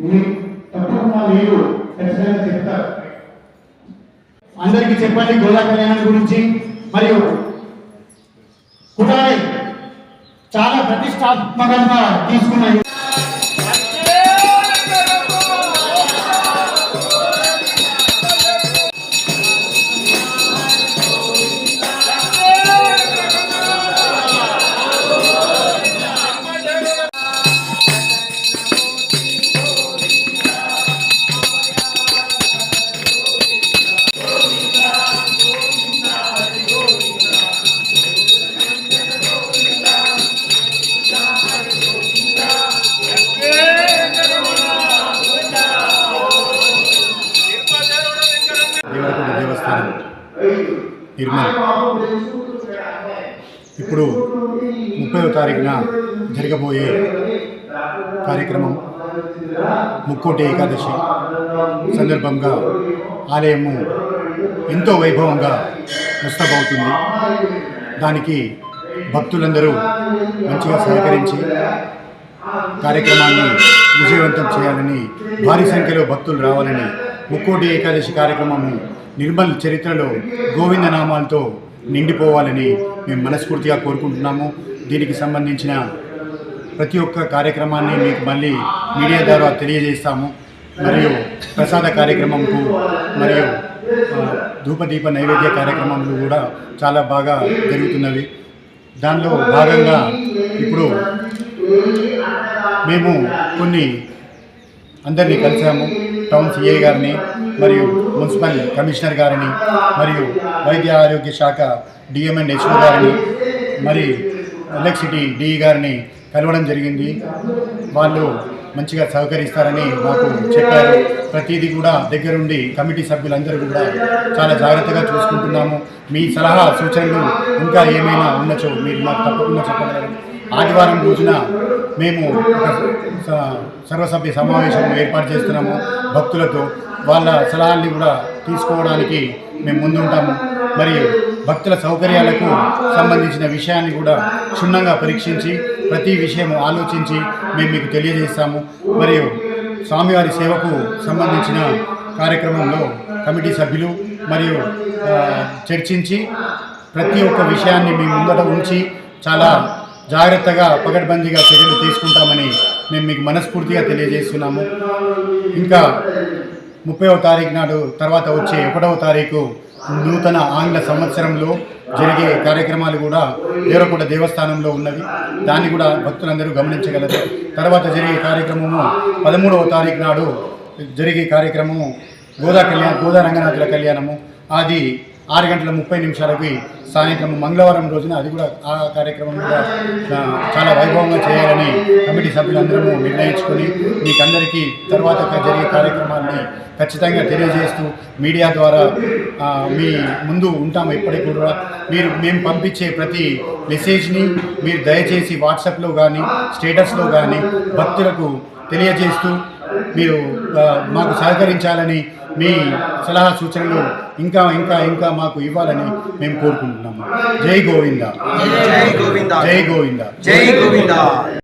మీ తప్పకుండా మీరు ఖచ్చితంగా చెప్తారు. అందరికీ చెప్పండి గోదా కళ్యాణం గురించి. మరియు కుటారి చాలా ప్రతిష్టాత్మకంగా తీసుకున్నాయి ఈ నిర్మల్ ఇప్పుడు ముప్పైవ తారీఖున జరగబోయే కార్యక్రమం ముక్కోటి ఏకాదశి సందర్భంగా ఆలయము ఎంతో వైభవంగా ముస్తబవుతుంది. దానికి భక్తులందరూ మంచిగా సహకరించి కార్యక్రమాన్ని విజయవంతం చేయాలని భారీ సంఖ్యలో భక్తులు రావాలని ముక్కోటి ఏకాదశి కార్యక్రమము నిర్మల్ చరిత్రలో గోవింద నామాలతో నిండిపోవాలని మేము మనస్ఫూర్తిగా కోరుకుంటున్నాము. దీనికి సంబంధించిన ప్రతి ఒక్క కార్యక్రమాన్ని మీకు మళ్ళీ మీడియా ద్వారా తెలియజేస్తాము. మరియు ప్రసాద కార్యక్రమంకు మరియు ధూపదీప నైవేద్య కార్యక్రమాలు కూడా చాలా బాగా జరుగుతున్నవి. దానిలో భాగంగా ఇప్పుడు మేము కొన్ని అందరినీ కలిసాము. టౌన్ సిఐ గారిని మరియు మున్సిపల్ కమిషనర్ గారిని మరియు వైద్య ఆరోగ్య శాఖ డిఎంఎన్ హెచ్ఓ గారిని మరి ఎలక్ట్రిసిటీ డిఈ గారిని కలవడం జరిగింది. వాళ్ళు మంచిగా సహకరిస్తారని మాకు చెప్పారు. ప్రతిదీ కూడా దగ్గరుండి కమిటీ సభ్యులందరూ కూడా చాలా జాగ్రత్తగా చూసుకుంటున్నాము. మీ సలహా సూచనలు ఇంకా ఏమైనా ఉన్నచో మీరు మాకు తప్పకుండా చెప్పగలరు. ఆదివారం రోజున మేము ఒక స- సర్వసభ్య సమావేశం ఏర్పాటు చేస్తున్నాము భక్తులతో. వాళ్ళ సలహాల్ని కూడా తీసుకోవడానికి మేము ముందుంటాము. మరియు భక్తుల సౌకర్యాలకు సంబంధించిన విషయాన్ని కూడా క్షుణ్ణంగా పరీక్షించి ప్రతి విషయం ఆలోచించి మేము మీకు తెలియజేస్తాము. మరియు స్వామివారి సేవకు సంబంధించిన కార్యక్రమంలో కమిటీ సభ్యులు మరియు చర్చించి ప్రతి ఒక్క విషయాన్ని మీ ముందట ఉంచి చాలా జాగ్రత్తగా పకడ్బందీగా చర్యలు తీసుకుంటామని మేము మీకు మనస్ఫూర్తిగా తెలియజేస్తున్నాము. ఇంకా ముప్పైవ తారీఖు నాడు తర్వాత వచ్చే ఒకటవ తారీఖు నూతన ఆంగ్ల సంవత్సరంలో జరిగే కార్యక్రమాలు కూడా దేవరకొండ దేవస్థానంలో ఉన్నవి. దాన్ని కూడా భక్తులందరూ గమనించగలరు. తర్వాత జరిగే కార్యక్రమము పదమూడవ తారీఖు నాడు జరిగే కార్యక్రమము గోదా కళ్యాణ గోదా రంగనాథుల కళ్యాణము. అది ఆరు గంటల ముప్పై నిమిషాలకి సాయంత్రం మంగళవారం రోజున అది కూడా ఆ కార్యక్రమం కూడా చాలా వైభవంగా చేయాలని కమిటీ సభ్యులందరము నిర్ణయించుకొని మీకందరికీ తర్వాత జరిగే కార్యక్రమాన్ని ఖచ్చితంగా తెలియజేస్తూ మీడియా ద్వారా మీ ముందు ఉంటాము ఎప్పటికీ కూడా. మీరు మేము పంపించే ప్రతి మెసేజ్ని మీరు దయచేసి వాట్సాప్లో కానీ స్టేటస్లో కానీ భక్తులకు తెలియజేస్తూ మీరు మాకు సహకరించాలని మీ సలహా సూచనలు ఇంకా ఇంకా ఇంకా మాకు ఇవ్వాలని మేము కోరుకుంటున్నాము. జై గోవింద. జై గోవింద. జై గోవింద. జై గోవింద.